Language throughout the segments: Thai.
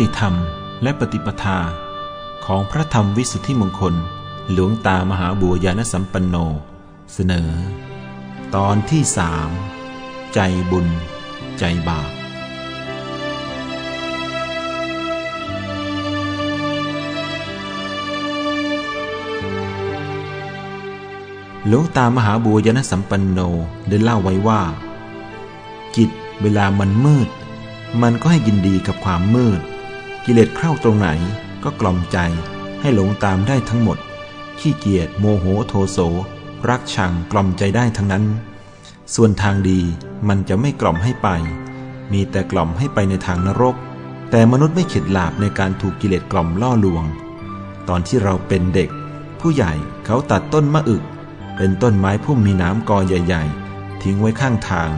ติธรรมและปฏิปทา ของพระธรรมวิสุทธิมงคล หลวงตามหาบัวยานสัมปันโน เสนอ ตอนที่สามใจบุญ ใจบาปหลวงตามหาบัวยานสัมปันโนได้เล่าไว้ว่า จิตเวลามันมืด มันก็ให้ยินดีกับความมืด กิเลสเข้าตรงไหนก็กล่อมใจให้หลงตามได้ทั้งหมด ขี้เกียจโมโหโทโส รักชังกล่อมใจได้ทั้งนั้น ส่วนทางดีมันจะไม่กล่อมให้ไป มีแต่กล่อมให้ไปในทางนรก แต่มนุษย์ไม่เข็ดหลาบในการถูกกิเลสกล่อมล่อลวง ตอนที่เราเป็นเด็ก ผู้ใหญ่เขาตัดต้นมะอึก เป็นต้นไม้พุ่มมีน้ำกอใหญ่ ๆ ทิ้งไว้ข้างทาง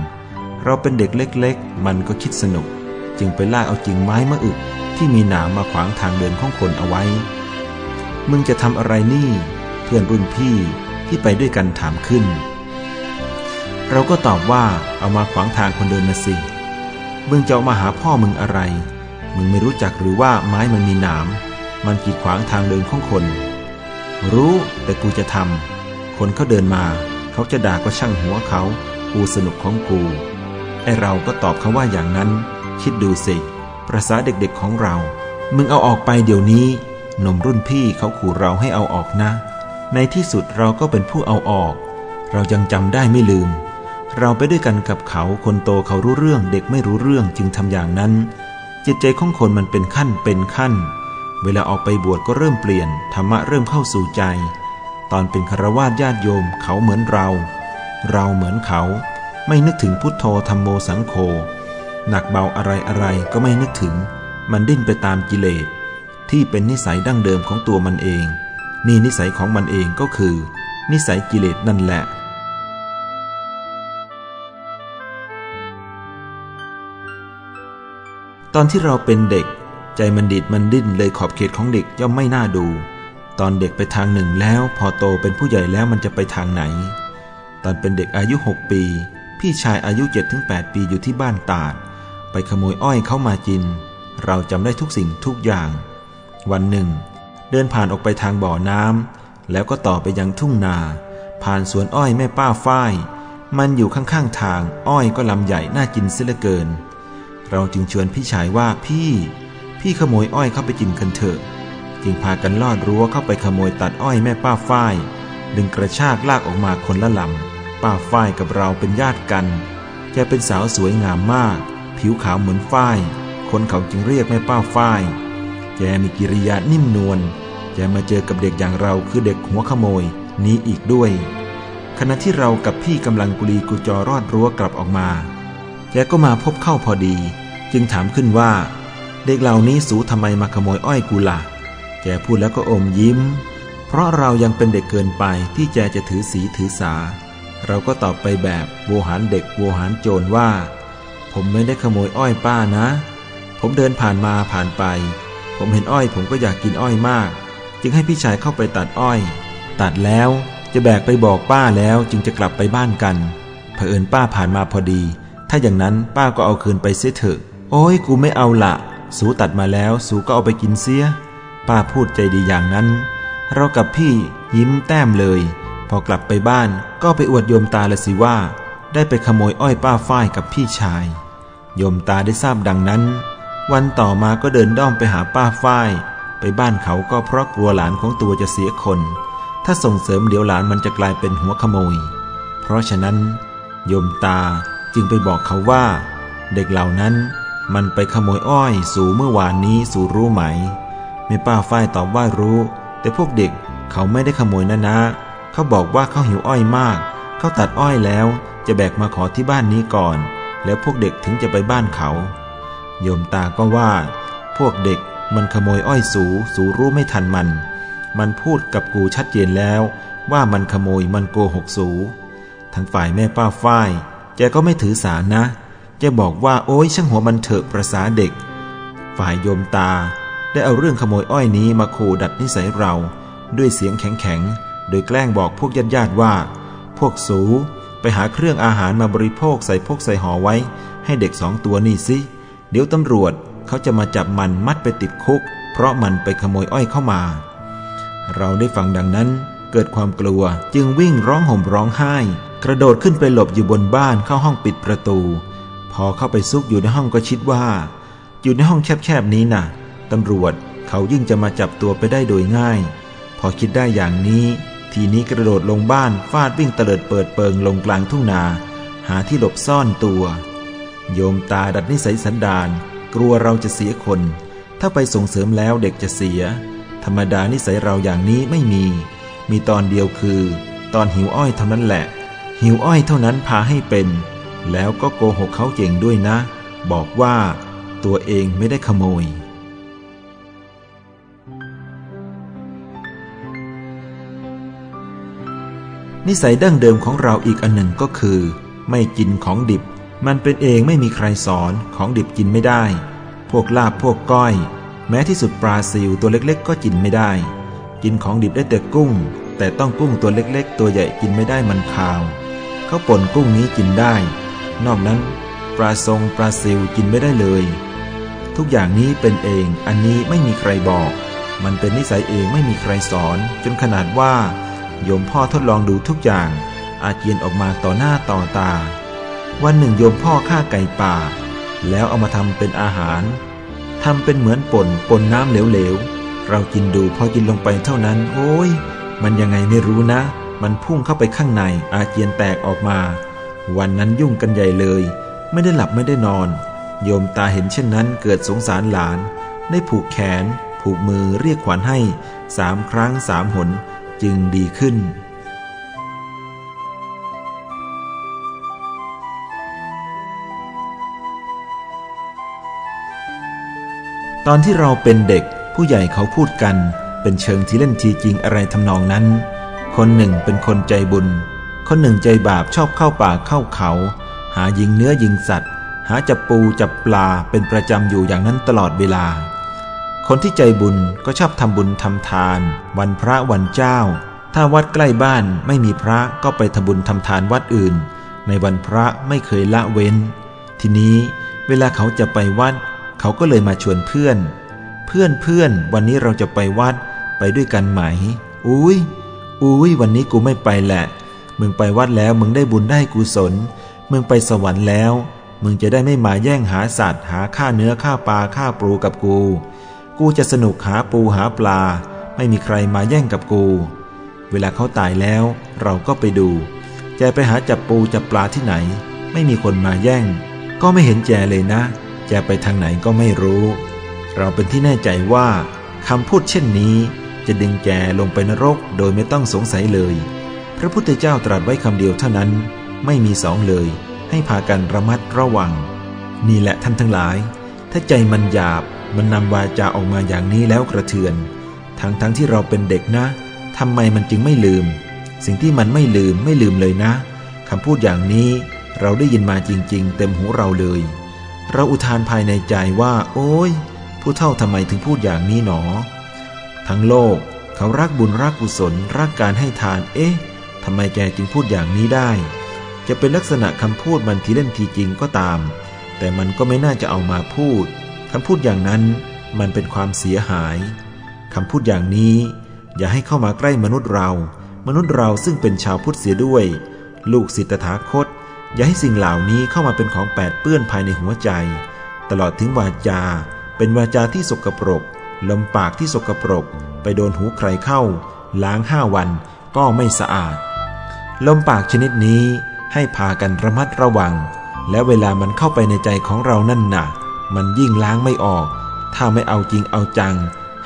เราเป็นเด็กเล็ก ๆ มันก็คิดสนุก จึงไปลากเอากิ่งไม้มะอึกที่มีหนามมาขวางทางเดินของคนเอาไว้ มึงจะทำอะไรนี่ เพื่อนรุ่นพี่ที่ไปด้วยกันถามขึ้น เราก็ตอบว่าเอามาขวางทางคนเดินนะสิ มึงจะเอามาหาพ่อมึงอะไร มึงไม่รู้จักหรือว่าไม้มันมีหนาม มันกีดขวางทางเดินของคน รู้แต่กูจะทำ คนเขาเดินมา เขาจะด่าก็ช่างหัวเขา กูสนุกของกู ไอเราก็ตอบเขาว่าอย่างนั้น คิดดูสิประษาเด็กๆของเรา มึงเอาออกไปเดี๋ยวนี้ หนุ่มรุ่นพี่เขาขู่เราให้เอาออกนะ ในที่สุดเราก็เป็นผู้เอาออก เรายังจำได้ไม่ลืม เราไปด้วยกันกับเขาคนโตเขารู้เรื่องเด็กไม่รู้เรื่องจึงทำอย่างนั้น จิตใจของคนมันเป็นขั้นเป็นขั้น เวลาออกไปบวชก็เริ่มเปลี่ยนธรรมะเริ่มเข้าสู่ใจ ตอนเป็นคารวาสญาติโยมเขาเหมือนเรา เราเหมือนเขา ไม่นึกถึงพุทโธธรรมโมสังโฆ หนักเบาอะไรอะไรก็ไม่นึกถึง มันดิ้นไปตามกิเลสที่เป็นนิสัยดั้งเดิมของตัวมันเอง นี่นิสัยของมันเองก็คือ นิสัยกิเลสนั่นแหละ ตอนที่เราเป็นเด็ก ใจมันดิดมันดิ้นเลยขอบเขตของเด็กย่อมไม่น่าดู ตอนเด็กไปทางหนึ่งแล้ว พอโตเป็นผู้ใหญ่แล้วมันจะไปทางไหน ตอนเป็นเด็กอายุ 6 ปี พี่ชายอายุ 7-8 ปีอยู่ที่บ้านตาด ไปขโมยอ้อยเข้ามากิน เราจำได้ทุกสิ่งทุกอย่าง วันหนึ่ง เดินผ่านออกไปทางบ่อน้ำแล้วก็ต่อไปยังทุ่งนา ผ่านสวนอ้อยแม่ป้าฝ้าย มันอยู่ข้างๆทาง อ้อยก็ลำใหญ่น่ากินเสียเหลือเกิน เราจึงชวนพี่ชายว่าพี่ พี่ขโมยอ้อยเข้าไปกินกันเถอะ จึงพากันลอดรั้วเข้าไปขโมยตัดอ้อยแม่ป้าฝ้ายดึงกระชากลากออกมาคนละลำป้าฝ้ายกับเราเป็นญาติกันแกเป็นสาวสวยงามมาก ผิวขาวเหมือนฝ้าย คนเขาจึงเรียกแม่ป้าฝ้าย แกมีกิริยานิ่มนวลแกมาเจอกับเด็กอย่างเราคือเด็กหัวขโมยนี้อีกด้วย ขณะที่เรากับพี่กำลังกุลีกุจอรอดรั้วกลับออกมา แกก็มาพบเข้าพอดี จึงถามขึ้นว่า เด็กเหล่านี้สูทำไมมาขโมยอ้อยกูละ่ะ แกพูดแล้วก็อมยิ้ม เพราะเรายังเป็นเด็กเกินไปที่แกจะถือสีถือสา เราก็ตอบไปแบบโวหารเด็กโวหารโจรว่า ผมไม่ได้ขโมยอ้อยป้านะ ผมเดินผ่านมาผ่านไป ผมเห็นอ้อยผมก็อยากกินอ้อยมาก จึงให้พี่ชายเข้าไปตัดอ้อย ตัดแล้วจะแบกไปบอกป้าแล้วจึงจะกลับไปบ้านกัน เผอิญป้าผ่านมาพอดี ถ้าอย่างนั้นป้าก็เอาคืนไปเสียเถอะ โอ้ยกูไม่เอาละ สูตัดมาแล้วสูก็เอาไปกินเสีย ป้าพูดใจดีอย่างนั้น เรากับพี่ยิ้มแต้มเลย พอกลับไปบ้านก็ไปอวดโยมตาละสิว่า ได้ไปขโมยอ้อยป้าฝ้ายกับพี่ชาย โยมตาได้ทราบดังนั้น วันต่อมาก็เดินด้อมไปหาป้าฝ้าย ไปบ้านเขาก็เพราะกลัวหลานของตัวจะเสียคน ถ้าส่งเสริมเดี๋ยวหลานมันจะกลายเป็นหัวขโมย เพราะฉะนั้น โยมตาจึงไปบอกเขาว่า เด็กเหล่านั้นมันไปขโมยอ้อยสู่เมื่อวานนี้สู่รู้ไหมแม่ป้าฝ้ายตอบว่ารู้ แต่พวกเด็กเขาไม่ได้ขโมยนะนะ เขาบอกว่าเขาหิวอ้อยมาก เขาตัดอ้อยแล้วจะแบกมาขอที่บ้านนี้ก่อน แล้วพวกเด็กถึงจะไปบ้านเขา โยมตาก็ว่า พวกเด็กมันขโมยอ้อยสู สูรู้ไม่ทันมัน มันพูดกับกูชัดเจนแล้ว ว่ามันขโมยมันโกหกสูทางฝ่ายแม่ป้าฝ้ายแกก็ไม่ถือสานะแกบอกว่าโอ้ยช่างหัวมันเถอะประสาเด็ก ฝ่ายโยมตาได้เอาเรื่องขโมยอ้อยนี้มาขู่ดัดนิสัยเรา ด้วยเสียงแข็งๆ โดยแกล้งบอกพวกญาติญาติว่า พวกสู ไปหาเครื่องอาหารมาบริโภคใส่พวกใส่ห่อไว้ ให้เด็กสองตัวนี่สิ เดี๋ยวตำรวจเขาจะมาจับมันมัดไปติดคุก เพราะมันไปขโมยอ้อยเข้ามา เราได้ฟังดังนั้นเกิดความกลัวจึงวิ่งร้องห่มร้องไห้ กระโดดขึ้นไปหลบอยู่บนบ้านเข้าห้องปิดประตู พอเข้าไปซุกอยู่ในห้องก็คิดว่า อยู่ในห้องแคบๆนี้นะ่ะตำรวจเขายิ่งจะมาจับตัวไปได้โดยง่าย พอคิดได้อย่างนี้ ทีนี้กระโดดลงบ้านฟาดวิ่งเตลิดเปิดเปิงลงกลางทุ่งนา หาที่หลบซ่อนตัว โยมตาดัดนิสัยสันดาน กลัวเราจะเสียคน ถ้าไปส่งเสริมแล้วเด็กจะเสีย ธรรมดานิสัยเราอย่างนี้ไม่มี มีตอนเดียวคือ ตอนหิวอ้อยเท่านั้นแหละ หิวอ้อยเท่านั้นพาให้เป็น แล้วก็โกหกเขาเก่งด้วยนะ บอกว่า ตัวเองไม่ได้ขโมย นิสัยดั้งเดิมของเราอีกอันหนึ่งก็คือ ไม่กินของดิบ มันเป็นเองไม่มีใครสอนของดิบกินไม่ได้ พวกลาบพวกก้อย แม้ที่สุดปลาซิวตัวเล็กๆ ก็กินไม่ได้ กินของดิบได้แต่กุ้ง แต่ต้องกุ้งตัวเล็กๆ ตัวใหญ่กินไม่ได้มันคาวเขาป่นกุ้งนี้กินได้ นอกนั้น ปลาทรงปลาซิวกินไม่ได้เลย ทุกอย่างนี้เป็นเองอันนี้ไม่มีใครบอก มันเป็นนิสัยเองไม่มีใครสอน จนขนาดว่า โยมพ่อทดลองดูทุกอย่าง อาเจียนออกมาต่อหน้าต่อตา วันหนึ่งโยมพ่อฆ่าไก่ป่า แล้วเอามาทำเป็นอาหารทำเป็นเหมือนป่นป่นน้ำเหลวๆ เรากินดูพอกินลงไปเท่านั้น โอ้ย มันยังไงไม่รู้นะ มันพุ่งเข้าไปข้างในอาเจียนแตกออกมา วันนั้นยุ่งกันใหญ่เลย ไม่ได้หลับไม่ได้นอน โยมตาเห็นเช่นนั้นเกิดสงสารหลาน ได้ผูกแขน ผูกมือเรียกขวัญให้สามครั้งสามหน จึงดีขึ้น ตอนที่เราเป็นเด็กผู้ใหญ่เขาพูดกันเป็นเชิงที่เล่นทีจริงอะไรทำนองนั้น คนหนึ่งเป็นคนใจบุญ คนหนึ่งใจบาปชอบเข้าป่าเข้าเขา หายิงเนื้อยิงสัตว์ หาจับปูจับปลาเป็นประจำอยู่อย่างนั้นตลอดเวลา คนที่ใจบุญก็ชอบทำบุญทำทาน วันพระวันเจ้า ถ้าวัดใกล้บ้านไม่มีพระก็ไปทำบุญทำทานวัดอื่น ในวันพระไม่เคยละเว้น ทีนี้เวลาเขาจะไปวัด เขาก็เลยมาชวนเพื่อน เพื่อนเพื่อนวันนี้เราจะไปวัดไปด้วยกันไหม อุ้ยอุ้ยวันนี้กูไม่ไปแหละ มึงไปวัดแล้วมึงได้บุญได้กุศล มึงไปสวรรค์แล้ว มึงจะได้ไม่มาแย่งหาสัตว์หาค่าเนื้อค่าปลาค่าปลูกับกู กูจะสนุกหาปูหาปลา ไม่มีใครมาแย่งกับกู เวลาเขาตายแล้วเราก็ไปดูแจไปหาจับปูจับปลาที่ไหน ไม่มีคนมาแย่ง ก็ไม่เห็นแจเลยนะ แจไปทางไหนก็ไม่รู้ เราเป็นที่แน่ใจว่าคำพูดเช่นนี้ จะดึงแจลงไปนรกโดยไม่ต้องสงสัยเลย พระพุทธเจ้าตรัสไว้คำเดียวเท่านั้น ไม่มีสองเลย ให้พากันระมัดระวัง นี่แหละท่านทั้งหลาย ถ้าใจมันหยาบ มันนำวาจาออกมาอย่างนี้แล้วกระเทือน ทั้งทั้งที่เราเป็นเด็กนะทำไมมันจึงไม่ลืม สิ่งที่มันไม่ลืมไม่ลืมเลยนะคำพูดอย่างนี้เราได้ยินมาจริง ๆ เต็มหูเราเลย เราอุทานภายในใจว่า โอ้ยผู้เท่าทำไมถึงพูดอย่างนี้หนอ ทั้งโลกเขารักบุญรักกุศลรักการให้ทาน เอ๊ะทำไมแกจึงพูดอย่างนี้ได้ จะเป็นลักษณะคำพูดมันทีเล่นทีจริงก็ตาม แต่มันก็ไม่น่าจะเอามาพูด คำพูดอย่างนั้นมันเป็นความเสียหายคำพูดอย่างนี้อย่าให้เข้ามาใกล้มนุษย์เรา มนุษย์เราซึ่งเป็นชาวพุทธเสียด้วย ลูกศิษย์ตถาคต อย่าให้สิ่งเหล่านี้เข้ามาเป็นของแปดเปื้อนภายในหัวใจ ตลอดถึงวาจา เป็นวาจาที่สกปรกลมปากที่สกปรก ไปโดนหูใครเข้า ล้างห้าวันก็ไม่สะอาด ลมปากชนิดนี้ให้พากันระมัดระวัง และเวลามันเข้าไปในใจของเรานั่นหน่ะ มันยิ่งล้างไม่ออก ถ้าไม่เอาจริงเอาจัง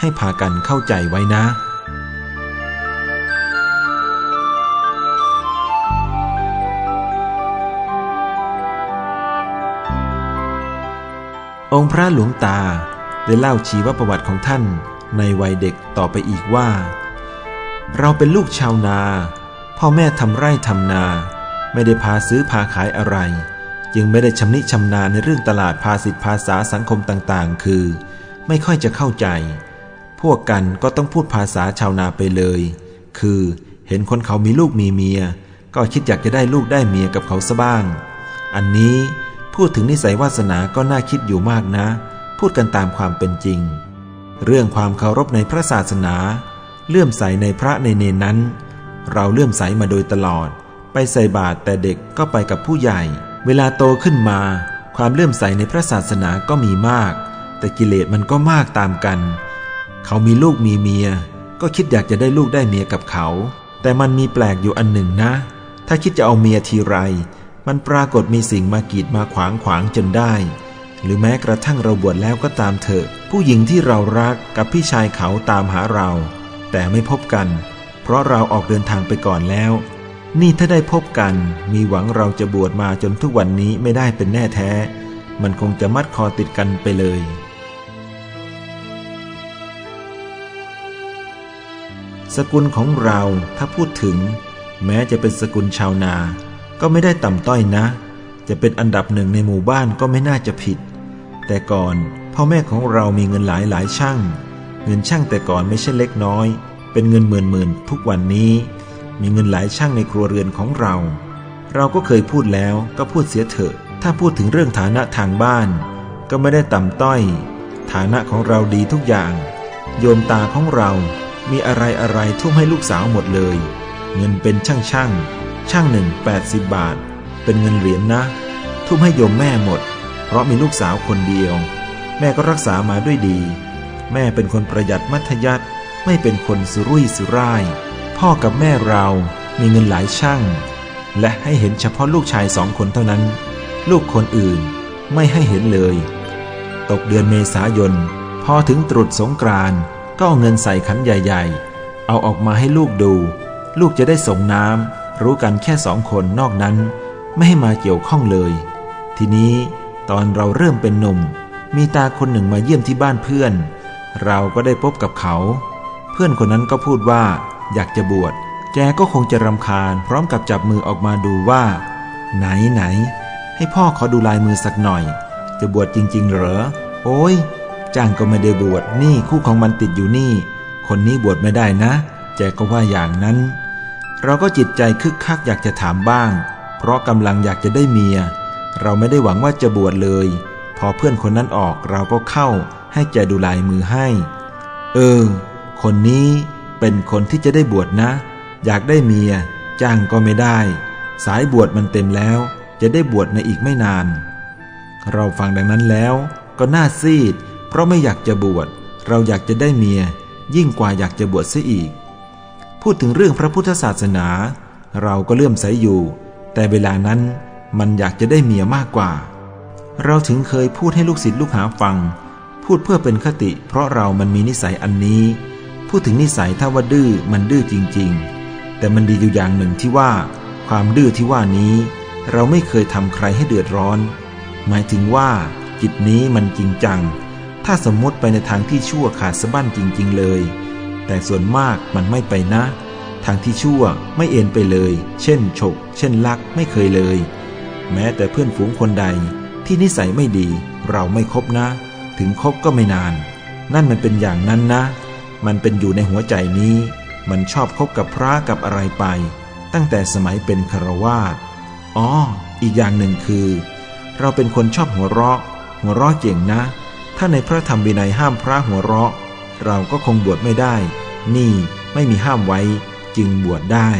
ให้พากันเข้าใจไว้นะองค์พระหลวงตาได้เล่าชีวประวัติของท่านในวัยเด็กต่อไปอีกว่า เราเป็นลูกชาวนา พ่อแม่ทำไร่ทำนา ไม่ได้พาซื้อพาขายอะไร จึงไม่ได้ชำนิชำนาญในเรื่องตลาดภาษิตภาษาสังคมต่างๆ คือ ไม่ค่อยจะเข้าใจ พวกกันก็ต้องพูดภาษาชาวนาไปเลย คือเห็นคนเขามีลูกมีเมีย ก็คิดอยากจะได้ลูกได้เมียกับเขาซะบ้าง อันนี้พูดถึงนิสัยวาสนาก็น่าคิดอยู่มากนะ พูดกันตามความเป็นจริง เรื่องความเคารพในพระศาสนา เลื่อมใสในพระในเนนั้น เราเลื่อมใสมาโดยตลอด ไปใส่บาตรแต่เด็กก็ไปกับผู้ใหญ่ เวลาโตขึ้นมา ความเลื่อมใสในพระศาสนาก็มีมาก แต่กิเลสมันก็มากตามกัน เขามีลูกมีเมีย ก็คิดอยากจะได้ลูกได้เมียกับเขา แต่มันมีแปลกอยู่อันหนึ่งนะ ถ้าคิดจะเอาเมียทีไร มันปรากฏมีสิ่งมากีดมาขวางขวางจนได้ หรือแม้กระทั่งเราบวชแล้วก็ตามเถอะ ผู้หญิงที่เรารักกับพี่ชายเขาตามหาเรา แต่ไม่พบกัน เพราะเราออกเดินทางไปก่อนแล้ว นี่ถ้าได้พบกัน มีหวังเราจะบวชมาจนทุกวันนี้ไม่ได้เป็นแน่แท้ มันคงจะมัดคอติดกันไปเลย สกุลของเราถ้าพูดถึง แม้จะเป็นสกุลชาวนา ก็ไม่ได้ต่ำต้อยนะ จะเป็นอันดับหนึ่งในหมู่บ้านก็ไม่น่าจะผิด แต่ก่อนพ่อแม่ของเรามีเงินหลายหลายช่าง เงินช่างแต่ก่อนไม่ใช่เล็กน้อย เป็นเงินหมื่นหมื่นทุกวันนี้ มีเงินหลายช่างในครัวเรือนของเรา เราก็เคยพูดแล้วก็พูดเสียเถอะ ถ้าพูดถึงเรื่องฐานะทางบ้าน ก็ไม่ได้ต่ำต้อย ฐานะของเราดีทุกอย่าง โยมตาของเรา มีอะไรอะไรทุ่มให้ลูกสาวหมดเลย เงินเป็นช่างช่างช่างหนึ่ง80บาท เป็นเงินเหรียญนะ ทุ่มให้โยมแม่หมด เพราะมีลูกสาวคนเดียว แม่ก็รักษามาด้วยดี แม่เป็นคนประหยัดมัธยัติไม่เป็นคนสุรุ่ยสุร่าย พ่อกับแม่เรามีเงินหลายช่าง และให้เห็นเฉพาะลูกชายสองคนเท่านั้น ลูกคนอื่นไม่ให้เห็นเลย ตกเดือนเมษายน พอถึงตรุษสงกรานก็เอาเงินใส่ขันใหญ่ ๆ เอาออกมาให้ลูกดู ลูกจะได้ส่งน้ำรู้กันแค่สองคนนอกนั้น ไม่ให้มาเกี่ยวข้องเลย ทีนี้ตอนเราเริ่มเป็นหนุ่ม มีตาคนหนึ่งมาเยี่ยมที่บ้านเพื่อน เราก็ได้พบกับเขา เพื่อนคนนั้นก็พูดว่า อยากจะบวช แกก็คงจะรำคาญ พร้อมกับจับมือออกมาดูว่า ไหนไหน ให้พ่อขอดูลายมือสักหน่อย จะบวชจริง ๆ เหรอ โอ้ยจ้างก็ไม่ได้บวช นี่คู่ของมันติดอยู่นี่ คนนี้บวชไม่ได้นะแจก็ว่าอย่างนั้น เราก็จิตใจคึกคักอยากจะถามบ้าง เพราะกำลังอยากจะได้เมีย เราไม่ได้หวังว่าจะบวชเลย พอเพื่อนคนนั้นออกเราก็เข้าให้แกดูลายมือให้ เออ คนนี้ เป็นคนที่จะได้บวชนะ อยากได้เมีย จ้างก็ไม่ได้ สายบวชมันเต็มแล้ว จะได้บวชในอีกไม่นาน เราฟังดังนั้นแล้ว ก็น่าซีด เพราะไม่อยากจะบวชเราอยากจะได้เมีย ยิ่งกว่าอยากจะบวชเสียอีก พูดถึงเรื่องพระพุทธศาสนา เราก็เลื่อมใสอยู่ แต่เวลานั้นมันอยากจะได้เมียมากกว่า เราถึงเคยพูดให้ลูกศิษย์ลูกหาฟัง พูดเพื่อเป็นคติ เพราะเรามันมีนิสัยอันนี้ พูดถึงนิสัยถ้าว่าดื้อมันดื้อจริง ๆ แต่มันดีอยู่อย่างหนึ่งที่ว่า ความดื้อที่ว่านี้ เราไม่เคยทำใครให้เดือดร้อน หมายถึงว่า จิตนี้มันจริงจัง ถ้าสมมติไปในทางที่ชั่วขาดสะบั้นจริง ๆ เลย แต่ส่วนมากมันไม่ไปนะ ทางที่ชั่วไม่เอ็นไปเลย เช่นฉก เช่นลักไม่เคยเลย แม้แต่เพื่อนฝูงคนใด ที่นิสัยไม่ดี เราไม่คบนะ ถึงคบก็ไม่นาน นั่นมันเป็นอย่างนั้นนะ มันเป็นอยู่ในหัวใจนี้ มันชอบคบกับพระกับอะไรไป ตั้งแต่สมัยเป็นคารวาสอ๋อ อีกอย่างหนึ่งคือ เราเป็นคนชอบหัวเราะ หัวเราะเก่งนะ ถ้าในพระธรรมวินัยห้ามพระหัวเราะ เราก็คงบวชไม่ได้ นี่ไม่มีห้ามไว้จึงบวชได้